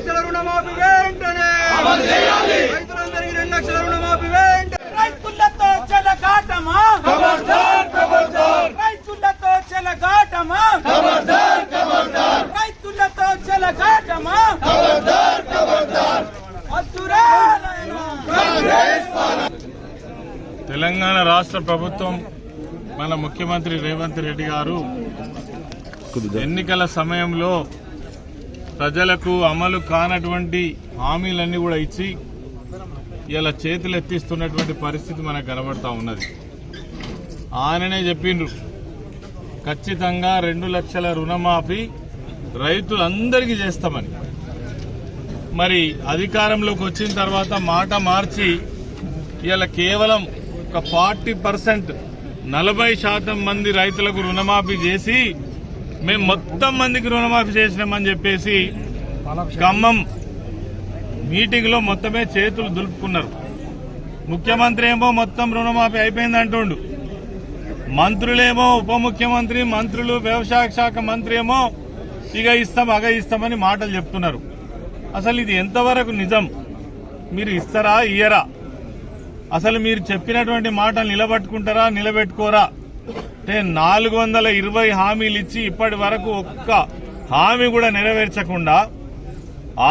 లక్షల రుణమాఫీ వెంటనే! రైతులందరికీ రెండు లక్షల రుణమాఫీ వెంటనే! రైతులతో చెలగాటమా రైతులతో చెలగాటమా రైతులతో చెలగాటమా వద్దురా తెలంగాణ రాష్ట్ర ప్రభుత్వం మన ముఖ్యమంత్రి రేవంత్ రెడ్డి గారు ఎన్నికల సమయంలో ప్రజలకు అమలు కానటువంటి హామీలన్నీ కూడా ఇచ్చి ఇలా చేతులు ఎత్తిస్తున్నటువంటి పరిస్థితి మనకు కనబడతా ఉన్నది. ఆయననే చెప్పిండ్రు ఖచ్చితంగా రెండు లక్షల రుణమాఫీ రైతులందరికీ చేస్తామని. మరి అధికారంలోకి వచ్చిన తర్వాత మాట మార్చి ఇలా కేవలం ఒక ఫార్టీ పర్సెంట్ నలభై శాతం మంది రైతులకు రుణమాఫీ చేసి మేము మొత్తం మందికి రుణమాఫీ చేసినామని చెప్పేసి ఖమ్మం మీటింగ్లో మొత్తమే చేతులు దులుపుకున్నారు. ముఖ్యమంత్రి ఏమో మొత్తం రుణమాఫీ అయిపోయింది అంటుండు. మంత్రులేమో ఉప ముఖ్యమంత్రి మంత్రులు వ్యవసాయ శాఖ మంత్రి ఏమో ఇక ఇస్తాం అగ ఇస్తామని మాటలు చెప్తున్నారు. అసలు ఇది ఎంతవరకు నిజం? మీరు ఇస్తారా ఇయ్యరా? అసలు మీరు చెప్పినటువంటి మాటలు నిలబెట్టుకుంటారా నిలబెట్టుకోరా? అంటే నాలుగు వందల ఇరవై హామీలు ఇచ్చి ఇప్పటి వరకు ఒక్క హామీ కూడా నెరవేర్చకుండా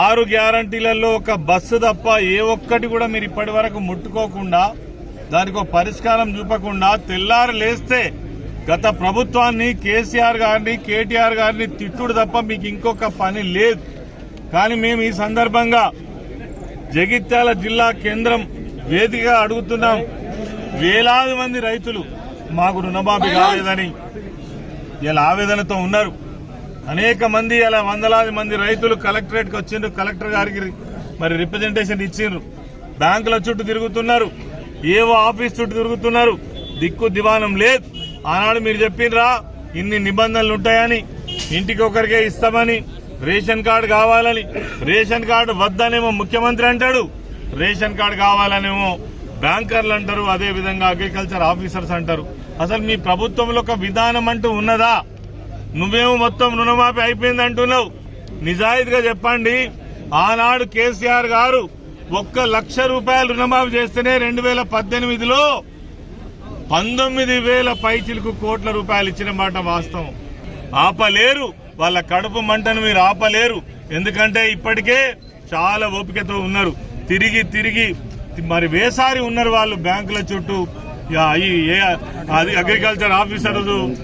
ఆరు గ్యారంటీలలో ఒక బస్సు తప్ప ఏ ఒక్కటి కూడా మీరు ఇప్పటి వరకు ముట్టుకోకుండా దానికి ఒక పరిష్కారం చూపకుండా తెల్లారు లేస్తే గత ప్రభుత్వాన్ని కేసీఆర్ గారిని కేటీఆర్ గారిని తిట్టుడు తప్ప మీకు ఇంకొక పని లేదు. కానీ మేము ఈ సందర్భంగా జగిత్యాల జిల్లా కేంద్రం వేదికగా అడుగుతున్నాం. వేలాది మంది రైతులు మాకు రుణమాఫీ కాలేదని ఇలా ఆవేదనతో ఉన్నారు. అనేక మంది ఇలా వందలాది మంది రైతులు కలెక్టరేట్కి వచ్చిండ్రు కలెక్టర్ గారికి మరి రిప్రజెంటేషన్ ఇచ్చిండ్రు. బ్యాంకుల చుట్టూ తిరుగుతున్నారు ఏవో ఆఫీస్ చుట్టూ తిరుగుతున్నారు. దిక్కు దివానం లేదు. ఆనాడు మీరు చెప్పిండ్రా ఇన్ని నిబంధనలు ఉంటాయని ఇంటికి ఒకరికే ఇస్తామని రేషన్ కార్డు కావాలని రేషన్ కార్డు వద్దనేమో ముఖ్యమంత్రి అంటాడు రేషన్ కార్డు కావాలనేమో బ్యాంకర్లు అంటారు అదే విధంగా అగ్రికల్చర్ ఆఫీసర్స్ అంటారు. అసలు మీ ప్రభుత్వంలో ఒక విధానం అంటూ ఉన్నదా? నువ్వేమో మొత్తం రుణమాఫీ అయిపోయింది అంటున్నావు. నిజాయితీగా చెప్పండి. ఆనాడు కేసీఆర్ గారు ఒక్క లక్ష రూపాయలు రుణమాఫీ చేస్తేనే రెండు వేల పద్దెనిమిదిలో పంతొమ్మిది వేల పైచిలకు కోట్ల రూపాయలు ఇచ్చిన మాట వాస్తవం. ఆపలేరు. వాళ్ళ కడుపు మంటను మీరు ఆపలేరు. ఎందుకంటే ఇప్పటికే చాలా ఓపికతో ఉన్నారు. తిరిగి తిరిగి మరి వేసారి ఉన్నారు వాళ్ళు బ్యాంకుల చుట్టూ. యా, ఈ ఏ- అది అగ్రికల్చర్ ఆఫీసర్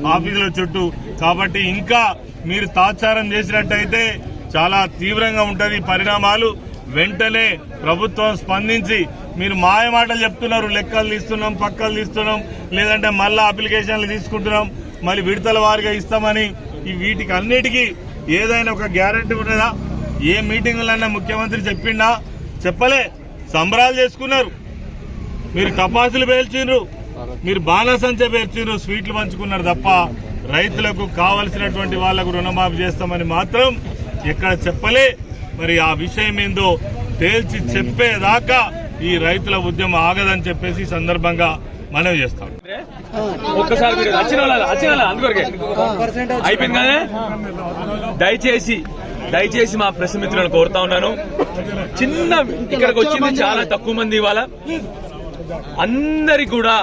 ఆఫీసుల చుట్టూ. కాబట్టి ఇంకా మీరు తాత్సారం చేసినట్టయితే చాలా తీవ్రంగా ఉంటుంది పరిణామాలు. వెంటనే ప్రభుత్వం స్పందించి మీరు మాయమాటలు చెప్తున్నారు. లెక్కలు తీస్తున్నాం పక్కలు తీస్తున్నాం లేదంటే మళ్ళా అప్లికేషన్లు తీసుకుంటున్నాం. మళ్ళీ విడతల వారిగా ఇస్తామని ఈ వీటికి అన్నిటికీ ఏదైనా ఒక గ్యారంటీ ఉన్నదా? ఏ మీటింగులన్నా ముఖ్యమంత్రి చెప్పిండా? చెప్పలే. సంబరాలు చేసుకున్నారు. మీరు టపాసులు పేల్చిండ్రు మీరు బాణసంచ పేల్చిండ్రు స్వీట్లు పంచుకున్నారు తప్ప రైతులకు కావలసినటువంటి వాళ్ళకు రుణమాఫీ చేస్తామని మాత్రం ఎక్కడ చెప్పలే. మరి ఆ విషయం ఏందో తేల్చి చెప్పేదాకా ఈ రైతుల ఉద్యమం ఆగదని చెప్పేసి సందర్భంగా మనవి చేస్తాం. ఒక్కసారి మీరు అయిపోయింది కదా? దయచేసి దయచేసి మా ప్రశ్న మిత్రులను కోరుతా ఉన్నాను. చిన్న ఇక్కడికి వచ్చింది చాలా తక్కువ మంది ఇవాళ. అందరి కూడా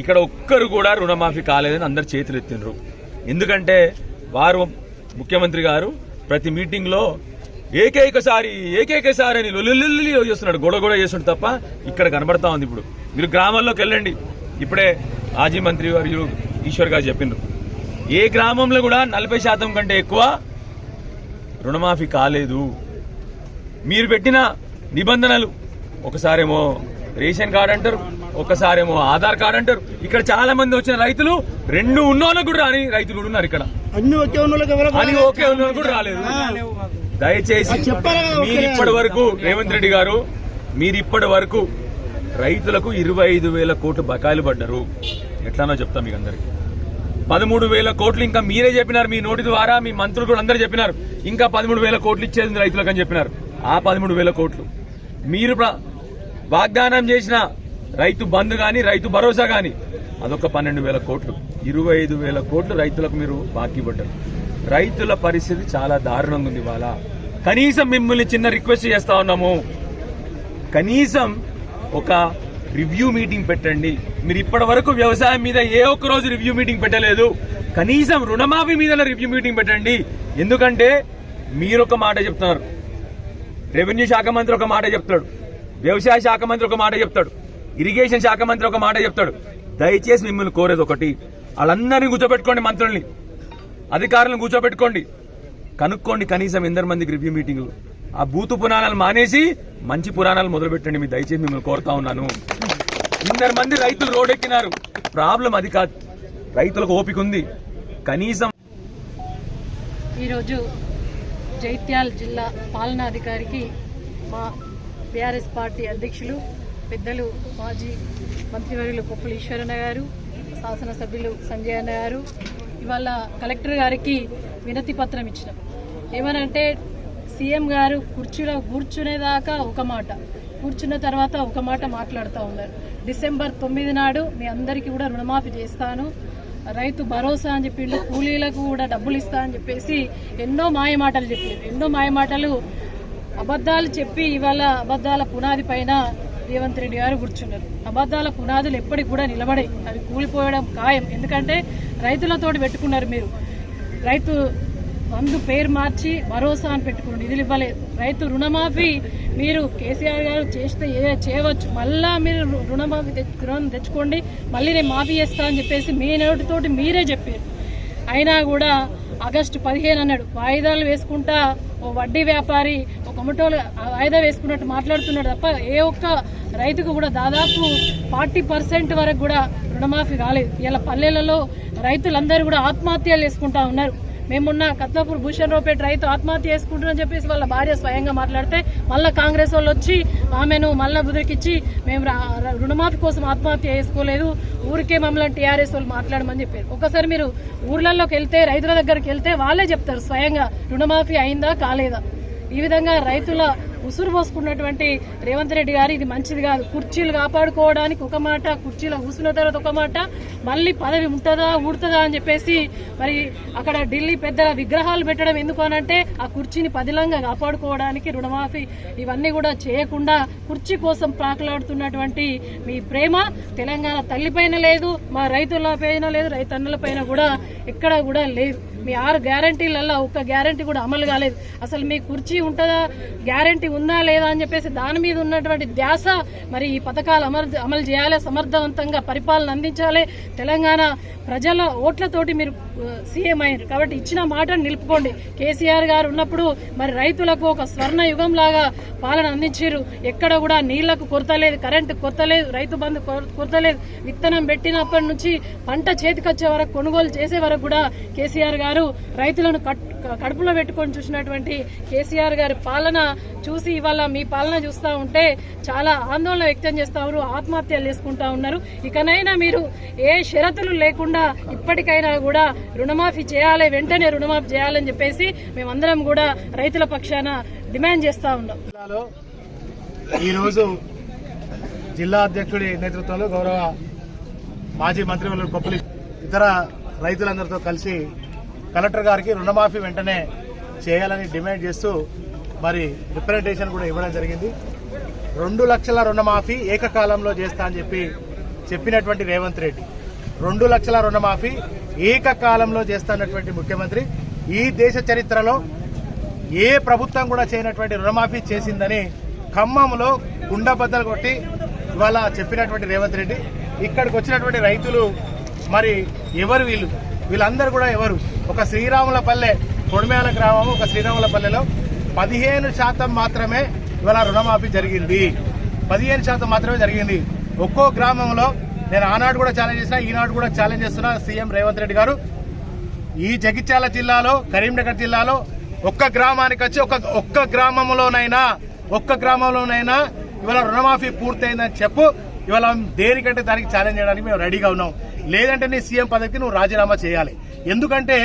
ఇక్కడ ఒక్కరు కూడా రుణమాఫీ కాలేదని అందరు చేతులు ఎత్తిండ్రు. ఎందుకంటే వారు ముఖ్యమంత్రి గారు ప్రతి మీటింగ్లో ఏకైకసారి ఏకైకసారి అని లొల్లి చేస్తున్నాడు గొడవ గొడవ చేస్తుండు తప్ప ఇక్కడ కనబడతా ఉంది ఇప్పుడు. మీరు గ్రామాల్లోకి వెళ్ళండి. ఇప్పుడే మాజీ మంత్రి వారు ఈశ్వర్ గారు చెప్పిండ్రు. ఏ గ్రామంలో కూడా నలభై శాతం కంటే ఎక్కువ రుణమాఫీ కాలేదు. మీరు పెట్టిన నిబంధనలు. ఒకసారేమో రేషన్ కార్డు అంటారు ఒకసారేమో ఆధార్ కార్డు అంటారు. ఇక్కడ చాలా మంది వచ్చిన రైతులు రెండు ఉన్నోళ్ళకు కూడా రాని రైతులు కూడా ఉన్నారు ఇక్కడ. అన్ని ఒకే ఉన్న ఓకే ఉన్నోళ్ళకు కూడా రాలేదు. దయచేసి మీరు ఇప్పటి వరకు రేవంత్ రెడ్డి గారు మీరు ఇప్పటి వరకు రైతులకు ఇరవై ఐదు వేల కోట్లు బకాయిలు పడ్డారు. ఎట్లానో చెప్తా మీకు అందరికి. పదమూడు వేల కోట్లు ఇంకా మీరే చెప్పినారు మీ నోటి ద్వారా మీ మంత్రులు కూడా అందరూ చెప్పినారు. ఇంకా పదమూడు వేల కోట్లు ఇచ్చేది రైతులకు అని చెప్పినారు. ఆ పదమూడు వేల కోట్లు. మీరు వాగ్దానం చేసిన రైతు బంధు కానీ రైతు భరోసా కానీ అదొక పన్నెండు వేల కోట్లు. ఇరవై ఐదు వేల కోట్లు రైతులకు మీరు బాకీ పడ్డారు రైతుల పరిస్థితి చాలా దారుణంగా ఉంది ఇవాళ. కనీసం మిమ్మల్ని చిన్న రిక్వెస్ట్ చేస్తా ఉన్నాము. కనీసం ఒక రివ్యూ మీటింగ్ పెట్టండి. మీరు ఇప్పటి వరకు వ్యవసాయం మీద ఏ ఒక్క రోజు రివ్యూ మీటింగ్ పెట్టలేదు. కనీసం రుణమాఫీ మీద రివ్యూ మీటింగ్ పెట్టండి. ఎందుకంటే మీరు ఒక మాట చెప్తున్నారు. రెవెన్యూ శాఖ మంత్రి ఒక మాట చెప్తాడు. వ్యవసాయ శాఖ మంత్రి ఒక మాట చెప్తాడు. ఇరిగేషన్ శాఖ మంత్రి ఒక మాట చెప్తాడు. దయచేసి మిమ్మల్ని కోరేది ఒకటి. వాళ్ళందరినీ కూర్చోబెట్టుకోండి మంత్రుల్ని. అధికారులను కూర్చోబెట్టుకోండి. కనుక్కోండి కనీసం ఎందరు మందికి రివ్యూ మీటింగ్లు. ఆ బూతు పురాణాలు మానేసి మంచి పురాణాలు మొదలుపెట్టండి మీ దయచేసి మిమ్మల్ని కోరుతా ఉన్నాను. ఇందరు మంది రైతులు రోడ్డెక్కినారు ప్రాబ్లం అది కాదు. రైతులకు ఓపిక ఉంది. కనీసం ఈరోజు జైత్యాల్ జిల్లా పాలనాధికారికి మా బీఆర్ఎస్ పార్టీ అధ్యక్షులు పెద్దలు మాజీ మంత్రివర్యులు కొప్పుల ఈశ్వరన్న గారు శాసనసభ్యులు సంజయ్ అన్న గారు ఇవాళ కలెక్టర్ గారికి వినతి పత్రం ఇచ్చినాం. ఏమనంటే సీఎం గారు కుర్చీలో కూర్చునేదాకా ఒక మాట కూర్చున్న తర్వాత ఒక మాట మాట్లాడుతూ ఉన్నారు. డిసెంబర్ తొమ్మిది నాడు మీ అందరికీ కూడా రుణమాఫీ చేస్తాను రైతు భరోసా అని చెప్పిండు కూలీలకు కూడా డబ్బులు ఇస్తా అని చెప్పేసి ఎన్నో మాయమాటలు చెప్పిండు చెప్పారు ఎన్నో మాయమాటలు అబద్ధాలు చెప్పి ఇవాళ అబద్ధాల పునాది పైన రేవంత్ రెడ్డి గారు కూర్చున్నారు. అబద్ధాల పునాదులు ఎప్పటికి కూడా నిలబడాయి అవి కూలిపోవడం ఖాయం. ఎందుకంటే రైతులతోటి పెట్టుకున్నారు మీరు. రైతు మందు పేరు మార్చి భరోసా అని పెట్టుకుని నిధులు ఇవ్వలేదు రైతు రుణమాఫీ మీరు కేసీఆర్ గారు చేస్తే ఏ చేయవచ్చు. మళ్ళా మీరు రుణమాఫీ రుణం తెచ్చుకోండి. మళ్ళీ నేను మాఫీ చేస్తా అని చెప్పేసి మీ నోటితోటి మీరే చెప్పారు. అయినా కూడా ఆగస్టు పదిహేను అన్నాడు. వాయిదాలు వేసుకుంటా ఓ వడ్డీ వ్యాపారి ఒక ముఠోలు వాయిదా వేసుకున్నట్టు మాట్లాడుతున్నాడు తప్ప ఏ ఒక్క రైతుకు కూడా దాదాపు ఫార్టీ పర్సెంట్ వరకు కూడా రుణమాఫీ కాలేదు. ఇలా పల్లెలలో రైతులందరూ కూడా ఆత్మహత్యలు చేసుకుంటా ఉన్నారు. మేమున్న కత్లాపూర్ భూషణ్ రావుపేట రైతు ఆత్మహత్య చేసుకుంటున్నారని చెప్పేసి వాళ్ళ భార్య స్వయంగా మాట్లాడితే మళ్ళీ కాంగ్రెస్ వాళ్ళు వచ్చి ఆమెను మళ్ళీ బుదిరికిచ్చి మేము రా- రుణమాఫీ కోసం ఆత్మహత్య చేసుకోలేదు. ఊరికే మమ్మల్ని టీఆర్ఎస్ వాళ్ళు మాట్లాడమని చెప్పారు. ఒకసారి మీరు ఊర్లలోకి వెళ్తే రైతుల దగ్గరికి వెళ్తే వాళ్ళే చెప్తారు స్వయంగా రుణమాఫీ అయిందా కాలేదా? ఈ విధంగా రైతుల ఉసురు పోసుకున్నటువంటి రేవంత్ రెడ్డి గారు ఇది మంచిది కాదు. కుర్చీలు కాపాడుకోవడానికి ఒక మాట కుర్చీలో కూర్చున్న తర్వాత ఒక మాట మళ్ళీ పదవి ఉంటుందా ఊడుతుందా అని చెప్పేసి మరి అక్కడ ఢిల్లీ పెద్దల విగ్రహాలు పెట్టడం ఎందుకు అనంటే ఆ కుర్చీని పదిలంగా కాపాడుకోవడానికి రుణమాఫీ ఇవన్నీ కూడా చేయకుండా కుర్చీ కోసం ప్రాకులాడుతున్నటువంటి మీ ప్రేమ. తెలంగాణ తల్లిపైన లేదు మా రైతుల పైన లేదు రైతన్నుల పైన కూడా ఎక్కడ కూడా లేదు. మీ ఆరు గ్యారంటీలలో ఒక్క గ్యారంటీ కూడా అమలు కాలేదు. అసలు మీ కుర్చీ ఉంటుందా? గ్యారంటీ ఉందా లేదా అని చెప్పేసి దాని మీద ఉన్నటువంటి ధ్యాస మరి ఈ పథకాలు అమలు అమలు చేయాలి సమర్థవంతంగా పరిపాలన అందించాలి. తెలంగాణ ప్రజల ఓట్లతోటి మీరు సీఎం అయ్యారు కాబట్టి ఇచ్చిన మాటను నిలుపుకోండి. కేసీఆర్ గారు ఉన్నప్పుడు మరి రైతులకు ఒక స్వర్ణ యుగం లాగా పాలన అందించారు ఎక్కడ కూడా నీళ్ళకు కొరత లేదు కరెంటు కొరత లేదు రైతు బంధు కొర- కొరత లేదు. విత్తనం పెట్టినప్పటి నుంచి పంట చేతికొచ్చే వరకు కొనుగోలు చేసే వరకు కూడా కేసీఆర్ గారు రైతులను కట్- కడుపులో పెట్టుకొని చూసినటువంటి కేసీఆర్ గారి పాలన చూసి ఇవాళ మీ పాలన చూస్తూ ఉంటే చాలా ఆందోళన వ్యక్తం చేస్తూ ఉన్నారు ఆత్మహత్యలు చేసుకుంటా ఉన్నారు. ఇకనైనా మీరు ఏ షరతులు లేకుండా ఇప్పటికైనా కూడా రుణమాఫీ చేయాలి వెంటనే రుణమాఫీ చేయాలని చెప్పేసి మేమందరం కూడా రైతుల పక్షాన డిమాండ్ చేస్తా ఉన్నాం. ఈరోజు జిల్లా అధ్యక్షుడి నేతృత్వంలో గౌరవ మాజీ మంత్రివర్యులు కొప్పలి ఇతర రైతులందరితో కలిసి కలెక్టర్ గారికి రుణమాఫీ వెంటనే చేయాలని డిమాండ్ చేస్తూ మరి రిప్రజెంటేషన్ కూడా ఇవ్వడం జరిగింది. రెండు లక్షల రుణమాఫీ ఏకకాలంలో చేస్తా అని చెప్పి చెప్పినటువంటి రేవంత్ రెడ్డి. రెండు లక్షల రుణమాఫీ ఏకకాలంలో చేస్తున్నటువంటి ముఖ్యమంత్రి ఈ దేశ చరిత్రలో ఏ ప్రభుత్వం కూడా చేయనటువంటి రుణమాఫీ చేసిందని ఖమ్మంలో గుండబద్దలు కొట్టి ఇవాళ చెప్పినటువంటి రేవంత్ రెడ్డి ఇక్కడికి వచ్చినటువంటి రైతులు మరి ఎవరు వీళ్ళు? వీళ్ళందరూ కూడా ఎవరు? ఒక శ్రీరాముల పల్లె కొడిమేల గ్రామం ఒక శ్రీరాముల పల్లెలో పదిహేను శాతం మాత్రమే ఇవాళ రుణమాఫీ జరిగింది. పదిహేను శాతం మాత్రమే జరిగింది. ఒక్కో గ్రామంలో నేను ఆనాడు కూడా ఛాలెంజ్ చేసిన ఈనాడు కూడా ఛాలెంజ్ చేస్తున్నా సీఎం రేవంత్ రెడ్డి గారు. ఈ జగిత్యాల జిల్లాలో కరీంనగర్ జిల్లాలో ఒక్క గ్రామానికి వచ్చి ఒక ఒక్క గ్రామంలోనైనా ఒక్క గ్రామంలోనైనా ఇవాళ రుణమాఫీ పూర్తయిందని చెప్పు ఇవాళ దేనికంటే దానికి ఛాలెంజ్ చేయడానికి మేము రెడీగా ఉన్నాం. లేదంటే నీ సీఎం పదవికి నువ్వు రాజీనామా చేయాలి. ఎందుకంటే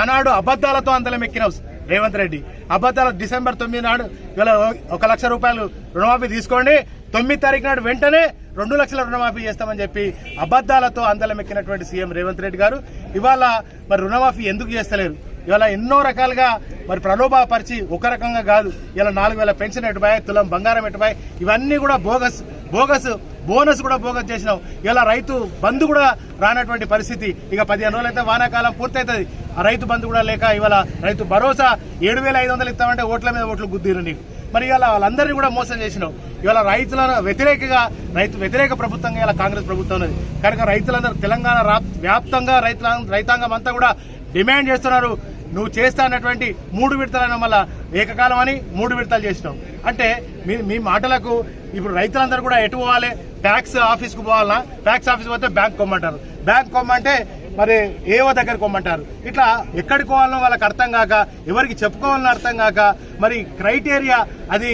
ఆనాడు అబద్దాలతో అంతలం ఎక్కినావు రేవంత్ రెడ్డి. అబద్దాల డిసెంబర్ తొమ్మిది నాడు ఇవాళ ఒక లక్ష రూపాయలు రుణమాఫీ తీసుకోండి తొమ్మిది తారీఖు నాడు వెంటనే రెండు లక్షల రుణమాఫీ చేస్తామని చెప్పి అబద్దాలతో అందలం ఎక్కినటువంటి సీఎం రేవంత్ రెడ్డి గారు. ఇవాళ మరి రుణమాఫీ ఎందుకు చేస్తలేరు? ఇవాళ ఎన్నో రకాలుగా మరి ప్రలోభపరిచి ఒక రకంగా కాదు. ఇలా నాలుగు వేల పెన్షన్ ఎటుపాయి తులం బంగారం ఎటుపాయి ఇవన్నీ కూడా బోగస్ బోగస్ బోనస్ కూడా బోగస్ చేసినాం. ఇలా రైతు బంధు కూడా రానటువంటి పరిస్థితి. ఇక పదిహేను రోజులైతే వానాకాలం పూర్తవుతుంది ఆ రైతు బంధు కూడా లేక ఇవాళ రైతు భరోసా ఏడు వేల ఐదు వందలు ఇస్తామంటే ఓట్ల మీద ఓట్లు గుద్దీరు నీకు. మరి ఇవాళ వాళ్ళందరినీ కూడా మోసం చేసినావు ఇవాళ రైతులను వ్యతిరేకగా రైతు వ్యతిరేక ప్రభుత్వంగా ఇలా కాంగ్రెస్ ప్రభుత్వం ఉన్నది. కనుక రైతులందరూ తెలంగాణ వ్యాప్తంగా రైతుల రైతాంగం అంతా కూడా డిమాండ్ చేస్తున్నారు. నువ్వు చేస్తా అన్నటువంటి మూడు విడతలను మళ్ళా ఏకకాలం అని మూడు విడతలు చేసినావు అంటే మీ మీ మాటలకు ఇప్పుడు రైతులందరూ కూడా ఎటు పోవాలి? ట్యాక్స్ ఆఫీస్కు పోవాలా? ట్యాక్స్ ఆఫీస్ పోతే బ్యాంక్ కొమ్మంటారు. బ్యాంక్ కొమ్మంటే మరి ఏవో దగ్గరికి కొమ్మంటారు ఇట్లా ఎక్కడికి పోవాలనో వాళ్ళకి అర్థం కాక ఎవరికి చెప్పుకోవాలని అర్థం కాక మరి క్రైటీరియా అది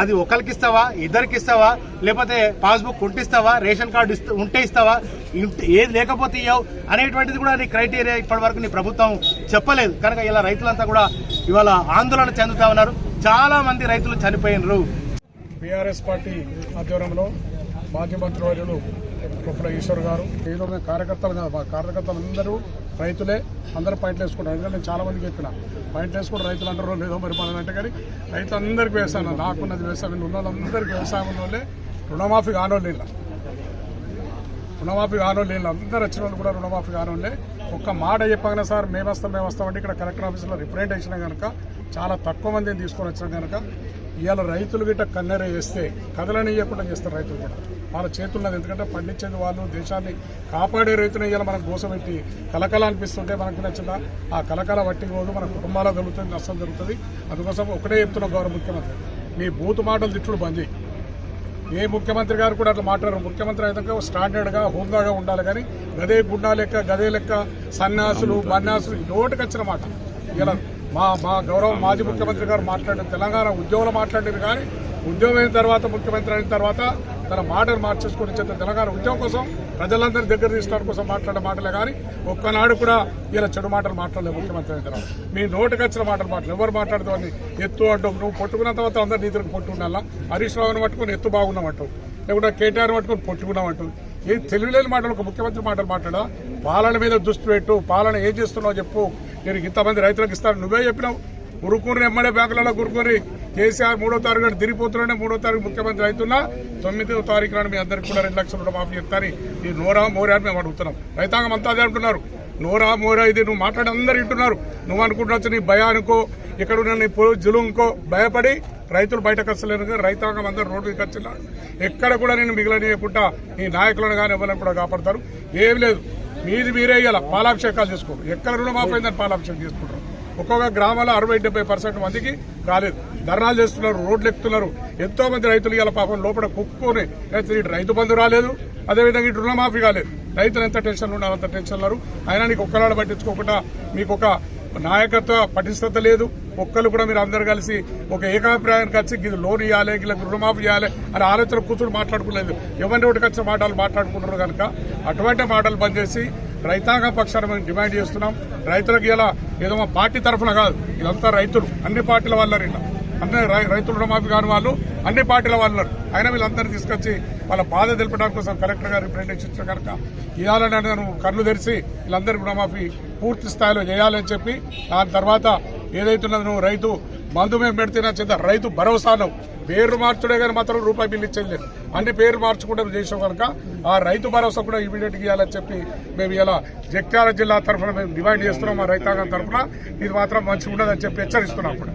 అది ఒకరికి ఇస్తావా ఇద్దరికి ఇస్తావా లేకపోతే పాస్బుక్ ఉంటిస్తావా రేషన్ కార్డు ఇస్తా ఉంటే ఇస్తావా ఏది లేకపోతే ఇవ్వవు అనేటువంటిది కూడా నీ క్రైటీరియా ఇప్పటి వరకు నీ ప్రభుత్వం చెప్పలేదు. కనుక ఇలా రైతులంతా కూడా ఇవాళ ఆందోళన చెందుతా ఉన్నారు. చాలా మంది రైతులు చనిపోయినరు. బీఆర్ఎస్ పార్టీ ఆధ్వర్యంలో మాజీ మంత్రివర్యులు కొప్పుల ఈశ్వర్ గారు. ఏదో మేము కార్యకర్తలు కాదు మా కార్యకర్తలు అందరూ రైతులే. అందరూ పాయింట్లు వేసుకుంటారు. ఎందుకంటే నేను చాలా మందికి చెప్పిన పాయింట్లు వేసుకుంటే రైతులు అంటారో లేదో మరి మనం అంటే కానీ రైతులందరికీ వ్యవసాయం నాకున్నది వ్యవసాయం ఉన్న వాళ్ళందరికీ వ్యవసాయం ఉన్న వాళ్ళే రుణమాఫీ కానోళ్ళు ఇలా. రుణమాఫీ కానోళ్ళు వీళ్ళు అందరూ వచ్చిన వాళ్ళు కూడా రుణమాఫీ కానోళ్ళే. ఒక్క మాట చెప్పగానే సార్ మేము వస్తాం మేము వస్తామంటే ఇక్కడ కలెక్టర్ ఆఫీస్లో రిప్రజెంటేషన్ కనుక చాలా తక్కువ మందిని తీసుకొని వచ్చినాం కనుక ఇవాళ రైతులు గిట్ట కన్నెర చేస్తే కదలనియకుండా చేస్తారు రైతులు కూడా వాళ్ళ చేతున్నది ఎందుకంటే పండించేది వాళ్ళు దేశాన్ని కాపాడే రైతులు ఇవాళ మనకు గోసపెట్టి కలకల అనిపిస్తుంటే మనకు నచ్చిందా ఆ కలకల వట్టి పోదు మన కుటుంబాలకు జరుగుతుంది నష్టం జరుగుతుంది అందుకోసం ఒకటే చెప్తున్నా గౌరవ ముఖ్యమంత్రి మీ బూతు మాటలు తిట్లు బంద్ ఏ ముఖ్యమంత్రి గారు కూడా అట్లా మాట్లాడారు. ముఖ్యమంత్రి అయితే స్టాండర్డ్గా హోందాగా ఉండాలి కానీ గదే గుండా లెక్క గదే లెక్క సన్యాసులు బన్యాసులు నోటికి వచ్చిన మాట. ఇలా మా మా గౌరవ మాజీ ముఖ్యమంత్రి గారు మాట్లాడిన తెలంగాణ ఉద్యోగులు మాట్లాడారు కానీ ఉద్యోగం అయిన తర్వాత ముఖ్యమంత్రి అయిన తర్వాత తన మాటలు మార్చేసుకుని చెప్తే తెలంగాణ ఉద్యోగం కోసం ప్రజలందరి దగ్గర తీసుకోవడం కోసం మాట్లాడే మాటలే కానీ ఒక్కనాడు కూడా ఇలా చెడు మాటలు మాట్లాడలేదు ముఖ్యమంత్రి అయిన తర్వాత. మీ నోటికి వచ్చిన మాటలు మాటలు ఎవరు మాట్లాడుతావని ఎత్తు అంటావు. నువ్వు పట్టుకున్న తర్వాత అందరు నీ దగ్గర పొట్టు ఉండాలా హరీష్ రావుని పట్టుకుని ఎత్తు బాగున్నామంటావు లేకుంటే కేటీఆర్ పట్టుకుని పొట్టుకున్నామంటావు ఏం తెలివిలేని మాటలు ఒక ముఖ్యమంత్రి మాటలు మాట్లాడా? పాలన మీద దృష్టి పెట్టు పాలన ఏం చేస్తున్నావు చెప్పు. నేను ఇంతమంది రైతులకు ఇస్తాను. నువ్వే చెప్పినావు. ఉరుకుని ఎమ్మెల్యే బ్యాంకులలో గురుకుని కేసీఆర్ మూడో తారీఖు నాడు తిరిగిపోతున్నాడే మూడో తారీఖు ముఖ్యమంత్రి అవుతున్నా తొమ్మిదో తారీఖు నాడు మీ అందరికి కూడా రెండు లక్షల రూపాయలు మాఫీ చెప్తారని ఈ నోరా మోరా మేము అడుగుతున్నాం. రైతాంగం అంతా అదే అంటున్నారు. నోరా మోరా ఇది నువ్వు మాట్లాడి అందరు వింటున్నారు. నువ్వు అనుకుంటున్నావు నీ భయానికో ఇక్కడ ఉన్న నీ జులుంకో భయపడి రైతులు బయటకు వస్తలేరు రైతాంగం అందరూ రోడ్డుకి వచ్చినారు ఎక్కడ కూడా నేను మిగిలనీయకుండా నీ నాయకులను కానీ ఎవరిని కూడా కాపాడతారు. ఏం లేదు. మీది మీరే ఇవ్వాలి పాలాభిషేకాలు చేసుకోరు ఎక్కడ రుణమాఫైందని పాలాభిషేకం చేసుకుంటారు. ఒక్కొక్క గ్రామంలో అరవై డెబ్బై పర్సెంట్ మందికి కాలేదు ధర్నాలు చేస్తున్నారు రోడ్లు ఎక్కుతున్నారు. ఎంతో మంది రైతులు ఇలా పాపం లోపల కుక్కుని. రైతు ఇటు రైతు బంధు రాలేదు. అదేవిధంగా ఇటు రుణమాఫీ కాలేదు. రైతులు ఎంత టెన్షన్ ఉన్నారు అంత టెన్షన్ ఉన్నారు. అయినా నీకు ఒక్కలాడ పట్టించుకోకుండా మీకు ఒక నాయకత్వ పటిష్టత లేదు. ఒక్కరు కూడా మీరు అందరు కలిసి ఒక ఏకాభిప్రాయానికి వచ్చి ఇది లోన్ ఇవ్వాలి వీళ్ళకి రుణమాఫీ చేయాలి అని ఆలోచన కూర్చొని మాట్లాడుకోలేదు. ఎవరిని ఒకటికి వచ్చిన మాటలు మాట్లాడుకుంటున్నారు కనుక అటువంటి మాటలు బంద్ చేసి రైతాంగ పక్షాన్ని మేము డిమాండ్ చేస్తున్నాం. రైతులకు ఇలా ఏదో మా పార్టీ తరఫున కాదు ఇదంతా రైతులు అన్ని పార్టీల వల్ల ఇలా అన్ని రై- రైతుల రుణమాఫీ కాని వాళ్ళు అన్ని పార్టీల వాళ్ళు అయినా వీళ్ళందరినీ తీసుకొచ్చి వాళ్ళ బాధ తెలపడం కోసం కలెక్టర్ గారు రిప్రజెంటేషన్ ఇచ్చిన కనుక ఇవ్వాలని నేను కళ్ళు తెరిచి వీళ్ళందరి రుణమాఫీ పూర్తి స్థాయిలో చేయాలని చెప్పి దాని తర్వాత ఏదైతున్నది నువ్వు రైతు మందు మేము పెడితేనే చేద్దా రైతు భరోసాను పేరు మార్చుడే కానీ మాత్రం రూపాయి బిల్లు ఇచ్చేది లేదు. అన్ని పేరు మార్చుకుంటే చేసాం కనుక ఆ రైతు భరోసా కూడా ఇమీడియట్గా ఇవ్వాలని చెప్పి మేము ఇలా జగిత్యాల జిల్లా తరఫున మేము డిమాండ్ చేస్తున్నాం మా రైతాంగం తరఫున. ఇది మాత్రం మంచిగా ఉండదని చెప్పి హెచ్చరిస్తున్నాం కూడా